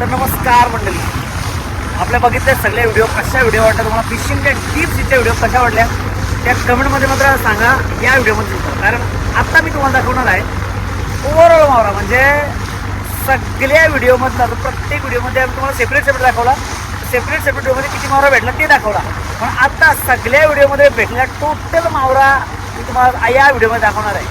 तर नमस्कार मंडळी. आपल्या बघितले सगळे व्हिडिओ कशा व्हिडिओ वाटल्या तुम्हाला फिशिंगच्या इथल्या व्हिडिओ कशा वाटल्या त्या कमेंटमध्ये मात्र सांगा या व्हिडिओमध्ये सुद्धा. कारण आत्ता मी तुम्हाला दाखवणार आहे ओव्हरऑल मावरा म्हणजे सगळ्या व्हिडिओमधला प्रत्येक व्हिडिओमध्ये आम्ही तुम्हाला सेपरेट सेपरेट दाखवला. सेपरेट सेपरेट व्हिडिओमध्ये किती मावरा भेटला ते दाखवला. पण आत्ता सगळ्या व्हिडिओमध्ये भेटलेला टोटल मावरा मी तुम्हाला या व्हिडिओमध्ये दाखवणार आहे.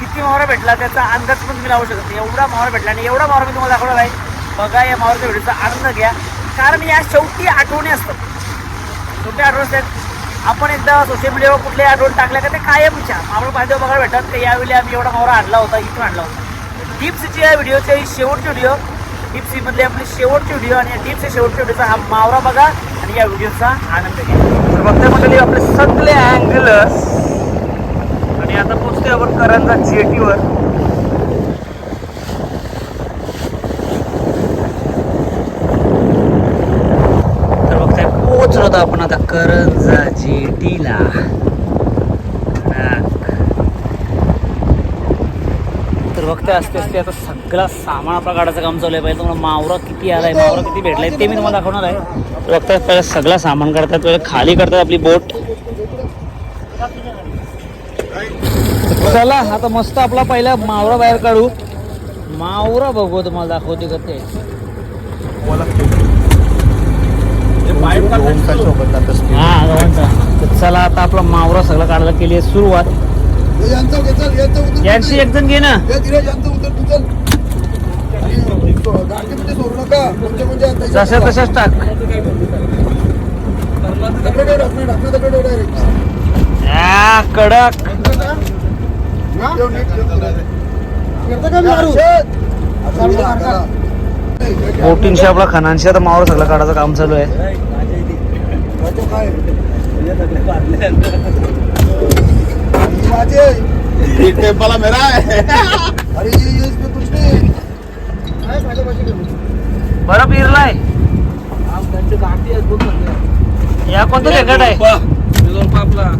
किती मावरा भेटला त्याचा अंदाज पण तुम्ही लावू शकत नाही. एवढा मावरा भेटला आणि एवढा मावरा मी तुम्हाला दाखवणार आहे. बघा या मावराच्या व्हिडिओचा आनंद घ्या. कारण या शेवटी आठवणी असतात. छोट्या आठवण असतात? आपण एकदा सोशल मीडियावर कुठल्या आठवण टाकल्या का ते कायमच्या मावळ पाहिजे बघायला भेटतात का यावेळी आम्ही एवढा मावरा आणला होता इथून आणला होता. टिप्सची या व्हिडिओचे ही शेवटची व्हिडिओ डिप्सीमधले आपली शेवटची व्हिडिओ आणि या टिप्सच्या शेवटच्या व्हिडिओचा हा मावरा बघा आणि या व्हिडिओचा आनंद घ्या. तर बघताय मंडळी आपले सगळे अँगलर्स आणि आता पोचते आपण करंजा जेटीवर तर बघताय पोचलो होतो आपण आता करंजा जेटीला तर बघताय असते असते आता सगळा सामान आपला काढायचं काम चालू आहे. पहिले तुम्हाला मावरा किती आलाय मावरा किती भेटलाय ते मी तुम्हाला दाखवणार आहे. तर बघताय पहिले सामान काढतात पहिले खाली करतात आपली बोट. चला आता मस्त आपला पहिला मावरा बाहेर काढू. मावरा बघू तुम्हाला दाखवते का ते. चला आता आपला मावरा सगळा काढायला केली आहे सुरुवात. यांची एक जण घे ना. जशा तशाच टाक. या, कडक. बोटींशी आपला खनांशी आता मावरा सगळं काढायचं काम चालू आहे. एक टेम्पाला मेरा है अरे ये ये इसमें कुछ नहीं माझ्या पाशी घेऊन बरं पिरलाय या कोणतं रेकॉर्ड आहे? आपला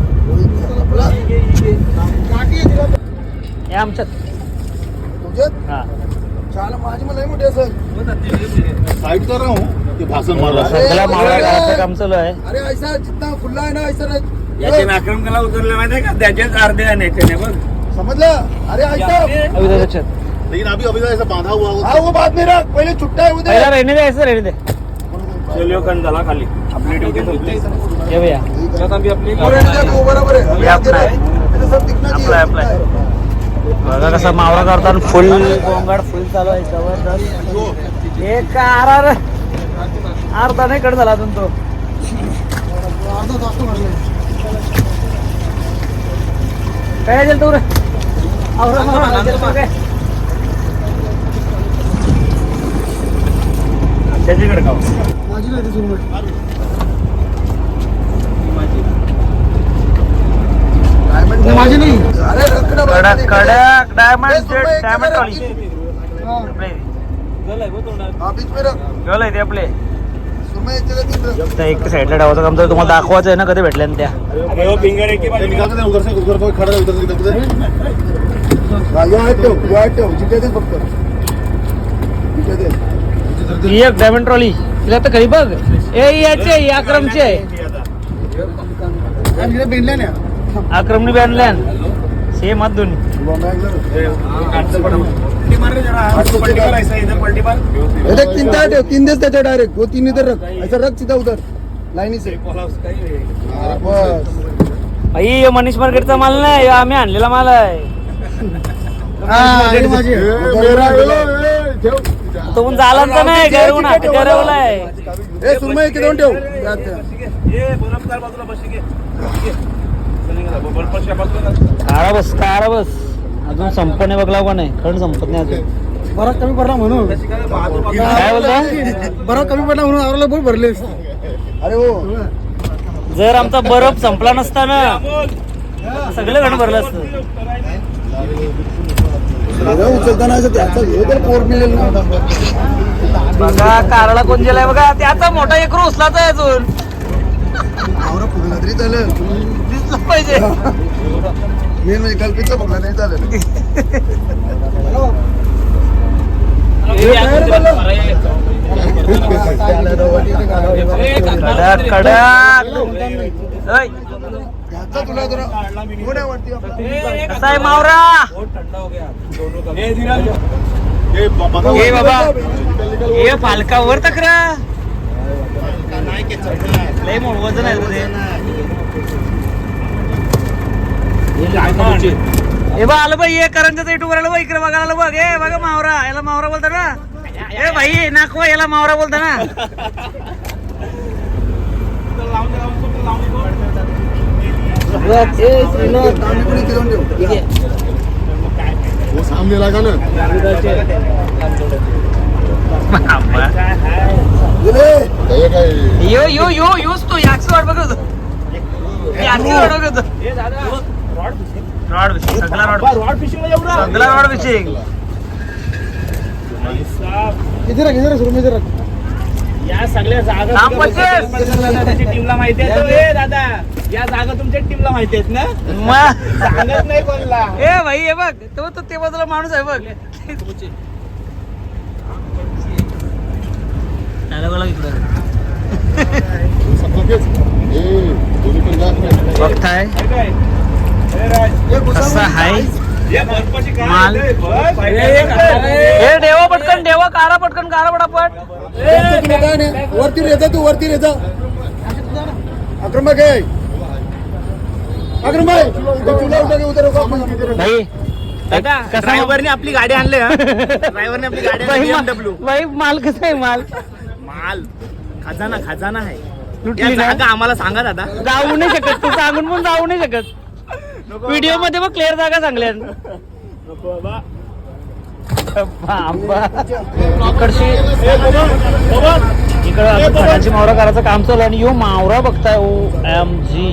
आमच्यात. तुझ्यात हा. शाला माझी मला मोठी असेल. साइड कर रहा हूँ ये भाषण मार रहा है सगळा मावरा काढायचं काम चालू आहे. अरे ऐसा जितना खुला आहे ना ऐसा याचे उतरले माहिती आहे का? त्याचेच अर्धे आहे याच्याने बघ. समजलं? अरे ऐसा लेकिन अभी अभी ऐसा बांधा हुआ हा वो पहिले छुट्टा आहे पहिला उद्या रेने द्यायचं रेने दे. झाला खाली. आपली ड्युटी संपली. भैया. आपली बरोबर आहे. आपला आपला आहे. बघा कसा मावरा काढताना फुल गोंगाड फुल चालू आहे जबरदस्त एक आर आर अर्धा नाही कट झाला अजून तो. काय गेल तू? त्याच्याकडे का माझी नाही. माझी अरे कडक कडक डायमंड डायमंड वाली ते आपले. एक साईडला ठेवायचं काम तर तुम्हाला दाखवायचं आहे ना कधी भेटल्या ना त्या. एक है एक डायमंड ट्रॉली तिला तर खरी बघ. ए याचे या क्रमचे आहे. बेंडल्या ना. आक्रमणी बॅनल्यान सेम हात दोन्ही. हे तीन त्यावर ठेव तीन देस त्याच्या डायरेक्ट वो तीन इधर रख. ऐसा रख सीधा उधर. लाईनी से हा, बस. आई मनीष मार्केटचा माल नाही आम्ही आणलेला माल आहे. तो पण झाला तर नाही ए सुरमई इकडे ठेव. बाजूला बस कारा बस कारा बस. अजून संपणे बघला पण नाही? खंड संपत नाही अजून. बरा कमी पडला म्हणून. काय बोलता बरा कमी पडला म्हणून आवराला बहुत भरले. अरे हो. जर आमचा बर्फ संपला नसता ना सगळं घण भरलं असतं. उचलताना हे पोर मिळेल बघा कारला कोण गेलाय बघा? त्याचा मोठा एक उचलाचा आहे अजून. आवरा फुगला तरी चालेल दिसलं पाहिजे. मेन म्हणजे कल्पितचं फुगला नाही चालेल. कडक कडक. तुला जरा? कसा आहे मावरा ए बाबा. ए पालकावर तक्रा लय मोठ वजन आहे रे. ते. ए बा आलं बाई ये करंजाचं युट्यूब आलं बा इकडे बघायला आलं बघ ए बघा मावरा याला मावरा बोलता ना? ए भाई नाकवा याला मावरा बोलता ना? सामने लगा ना. यो यो यो योच तो याची वाट बघत याची वाट बघत होतो रॉड फिशिंग सगळा रॉड रॉड फिशिंग. एवढा? सगळा रॉड फिशिंग. इथे राख, इथे राख, सुरमई इथे राख. या सगळ्या जागा नाम पच्चीस. तुमच्या टीमला माहिती आहे. तो, ए दादा या जागा तुमच्या टीमला माहिती आहेत ना? मग सांगत नाही कोणला. ए भाई हे बघ तो तो ते बाजूला माणूस आहे बघ. इकडं. बघताय. हे कसा काय? माल? हे देवा पटकन देवा कारा पटकन कारा पटापट. वरती रेजा तू वरती रेजा अक्रम भाई काय अक्रम भाई ड्रायव्हरने आपली गाडी आणली ड्रायव्हरने आपली गाडी BMW. भाई माल कसा आहे माल? माल. खजाना खजाना आहे. आम्हाला सांगा दादा. जाऊ नाही शकत तू सांगून पण जाऊ नाही शकत. व्हिडिओमध्ये मग क्लिअर जागा सांगल्या इकडची इकडं आता झाडाची मावरा करायचं काम चालू आणि यो मावरा बघताय ओ एम जी.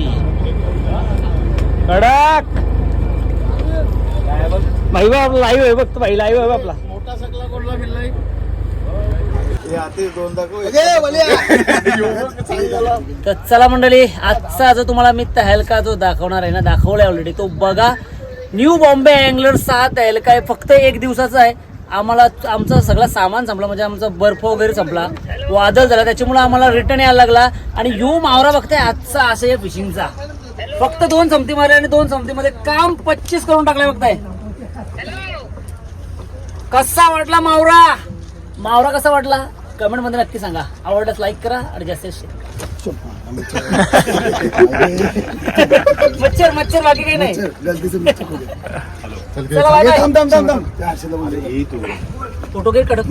कडक. भाई बा आपला लाईव्ह आहे बघतो भाई लाईव्ह आहे आपला. तर चला मंडळी आजचा जो तुम्हाला मी तहलका जो दाखवणार आहे ना दाखवलाय ऑलरेडी तो बघा न्यू बॉम्बे अँगलर्स हा तहलका आहे फक्त एक दिवसाचा आहे. आम्हाला आमचं सगळं सामान संपलं म्हणजे आमचा बर्फ वगैरे संपला. वादळ झाला त्याच्यामुळे आम्हाला रिटर्न यायला लागला. आणि यू मावरा बघताय आजचा आशय फिशिंगचा फक्त दोन संमती मारले आणि दोन संमतीमध्ये काम पच्चीस करून टाकलाय बघताय. कसा वाटला मावरा? मावरा कसा वाटला? कमेंटमध्ये नक्की सांगा. आवडल्यास लाईक करा आणि जास्तीत शेअर मच्छर मच्छर बाकी काही नाही. चल, हो थांब थांब थांब थांब. त्या बोलले. फोटो काही कडक.